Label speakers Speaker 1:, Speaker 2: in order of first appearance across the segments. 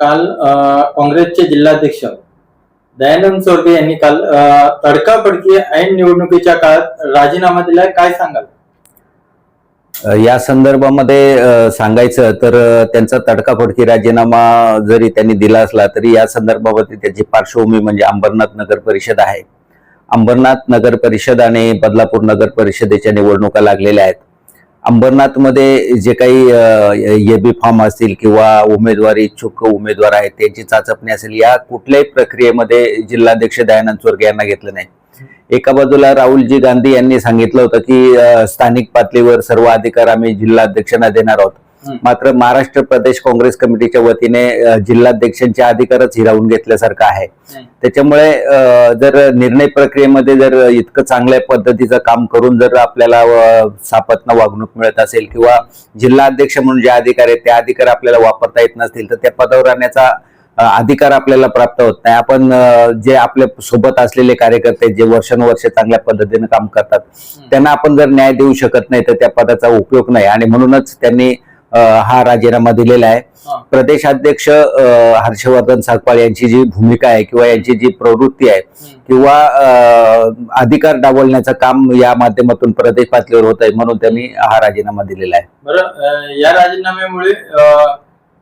Speaker 1: काल काँग्रेसचे जिल्हाध्यक्ष दयानंद सोरगे यांनी काल तडकाफडकी ऐन निवडणुकीच्या काळात राजीनामा दिलाय. काय सांगाल?
Speaker 2: या संदर्भामध्ये सांगायचं तर त्यांचा तडकाफडकी राजीनामा जरी त्यांनी दिला असला तरी या संदर्भामध्ये त्याची पार्श्वभूमी म्हणजे अंबरनाथ नगर परिषद आहे. अंबरनाथ नगर परिषद आणि बदलापूर नगर परिषदेच्या निवडणुका लागलेल्या आहेत. अंबरनाथमध्ये जे काही एबी फॉर्म असतील किंवा उमेदवारी इच्छुक उमेदवार आहेत त्यांची चाचपणी असेल या कुठल्याही प्रक्रियेमध्ये जिल्हाध्यक्ष दयानंद चोरगे यांना घेतलं नाही. एका बाजूला राहुलजी गांधी यांनी सांगितलं होतं की स्थानिक पातळीवर सर्व अधिकार आम्ही जिल्हाध्यक्षांना देणार आहोत. मात्र महाराष्ट्र प्रदेश काँग्रेस कमिटीच्या वतीने अ, जिल्हाध्यक्षांचे अधिकारच हिरावून घेतल्यासारखं आहे. त्याच्यामुळे जर निर्णय प्रक्रियेमध्ये जर इतकं चांगल्या पद्धतीचं काम करून जर आपल्याला सापत्न वागणूक मिळत असेल किंवा जिल्हा अध्यक्ष म्हणून जे अधिकार आहेत ते अधिकार आपल्याला वापरता येत नसतील तर त्या पदावर राहण्याचा अधिकार आपल्याला प्राप्त होत नाही. आपण जे आपल्यासोबत असलेले कार्यकर्ते जे वर्षानुवर्ष चांगल्या पद्धतीने काम करतात त्यांना आपण जर न्याय देऊ शकत नाही तर त्या पदाचा उपयोग नाही. आणि म्हणूनच त्यांनी हा राजीनामा दिलेला आहे. प्रदेशाध्यक्ष हर्षवर्धन सागपाळ यांची जी भूमिका आहे किंवा यांची जी प्रवृत्ती आहे. किंवा अधिकार डावलण्याचं काम या माध्यमातून प्रदेश पातळीवर होत आहे म्हणून त्यांनी हा राजीनामा दिलेला आहे
Speaker 1: बरं या राजीनाम्यामुळे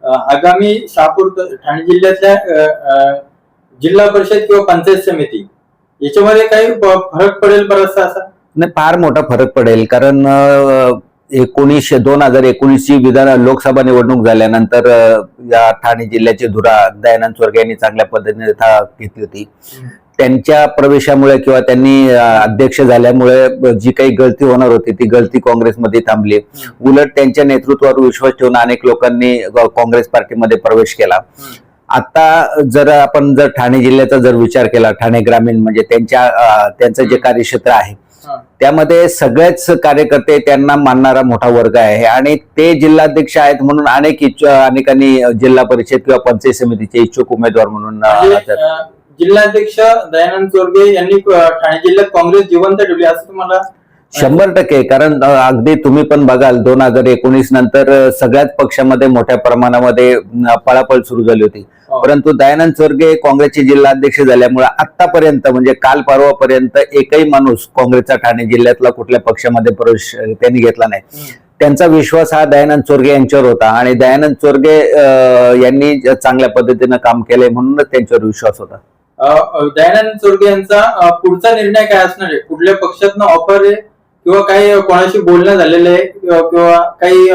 Speaker 1: आगामी शहापूर ठाणे जिल्ह्यातल्या जिल्हा परिषद किंवा पंचायत समिती याच्यामध्ये काही फरक पडेल बराचसा असा
Speaker 2: नाही फार मोठा फरक पडेल कारण एकोणीसशे दोन हजार एकोणीसची विधान लोकसभा निवडणूक झाल्यानंतर या ठाणे जिल्ह्याची धुरा दयानंद स्वर्गे यांनी चांगल्या पद्धतीने था घेतली होती. त्यांच्या प्रवेशामुळे किंवा त्यांनी अध्यक्ष झाल्यामुळे जी काही गळती होणार होती ती गळती काँग्रेसमध्ये थांबली. उलट त्यांच्या नेतृत्वावर विश्वास ठेवून अनेक लोकांनी काँग्रेस पार्टीमध्ये प्रवेश केला. आता जर आपण जर ठाणे जिल्ह्याचा जर विचार केला ठाणे ग्रामीण म्हणजे त्यांच्या त्यांचं जे. कार्यक्षेत्र आहे. त्यामध्ये सगळेच कार्यकर्ते त्यांना मानणारा मोठा वर्ग आहे आणि ते जिल्हाध्यक्ष आहेत म्हणून अनेक इच्छ अनेकांनी जिल्हा परिषद किंवा पंचायत समितीचे इच्छुक उमेदवार म्हणून
Speaker 1: म्हणजे जिल्हाध्यक्ष दयानंद चोरगे यांनी ठाणे जिल्ह्यात काँग्रेस जिवंत ठेवली असं तुम्हाला
Speaker 2: शंभर टक्के कारण अगदी तुम्ही पण बघाल दोन हजार एकोणीस नंतर सगळ्याच पक्षामध्ये मोठ्या प्रमाणामध्ये पळापळ सुरू झाली होती. परंतु दयानंद चोरगे काँग्रेसचे जिल्हाध्यक्ष झाल्यामुळे आतापर्यंत म्हणजे काल परवापर्यंत एकही माणूस काँग्रेसचा ठाणे जिल्ह्यातला कुठल्या पक्षामध्ये प्रवेश त्यांनी घेतला नाही.
Speaker 1: हं.
Speaker 2: त्यांचा विश्वास हा दयानंद चोरगे यांच्यावर होता आणि दयानंद चोरगे यांनी चांगल्या पद्धतीनं काम केलंय म्हणूनच त्यांच्यावर विश्वास होता.
Speaker 1: दयानंद चोरगे यांचा पुढचा निर्णय काय असणार आहे? कुठल्या पक्षातनं ऑफर आहे? किंवा काही कोणाशी बोलणं झालेलं आहे किंवा काही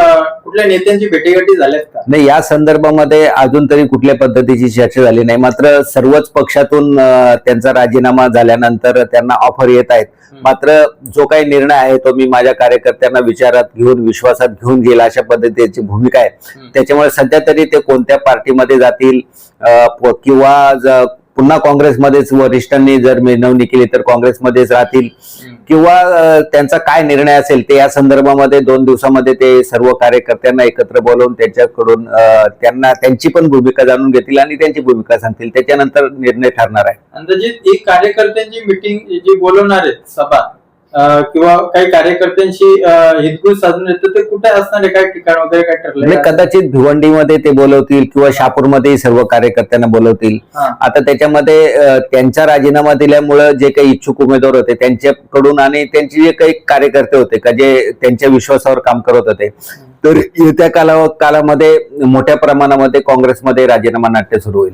Speaker 1: कुठल्या नेत्यांची भेटीगाठी झाल्यात का
Speaker 2: नाही या संदर्भामध्ये अजून तरी कुठल्या पद्धतीची चर्चा झाली नाही मात्र सर्वच पक्षातून त्यांचा राजीनामा झाल्यानंतर त्यांना ऑफर येत आहेत. मात्र जो काही निर्णय आहे तो मी माझ्या कार्यकर्त्यांना विचारात घेऊन विश्वासात घेऊन घेईल अशा पद्धतीची भूमिका आहे. त्याच्यामुळे सध्या तरी ते कोणत्या पार्टीमध्ये जातील किंवा पुन्हा काँग्रेसमध्येच वरिष्ठांनी जर विनवणी केली तर काँग्रेसमध्येच राहतील. किंवा त्यांचा काय निर्णय असेल ते या संदर्भामध्ये दोन दिवसामध्ये ते सर्व कार्यकर्त्यांना एकत्र बोलवून त्यांच्याकडून त्यांना त्यांची पण भूमिका जाणून घेतील आणि त्यांची भूमिका सांगतील. त्याच्यानंतर निर्णय ठरणार आहे.
Speaker 1: अंदाजित एक कार्यकर्त्यांची मिटिंग जी बोलवणार आहेत सभा किंवा काही कार्यकर्त्यांशी हितगुज साधून येतं ते कुठे असणार आहे? काय ठिकाण वगैरे काय
Speaker 2: म्हणजे
Speaker 1: ठरलं
Speaker 2: कदाचित भिवंडीमध्ये ते बोलवतील किंवा शहापूरमध्ये सर्व कार्यकर्त्यांना बोलवतील. आता त्याच्यामध्ये त्यांचा राजीनामा दिल्यामुळं जे काही इच्छुक उमेदवार होते त्यांच्याकडून आणि त्यांचे जे काही कार्यकर्ते होते का जे त्यांच्या विश्वासावर काम करत होते तर येत्या काला कालामध्ये मोठ्या प्रमाणामध्ये काँग्रेसमध्ये राजीनामा नाट्य सुरू होईल.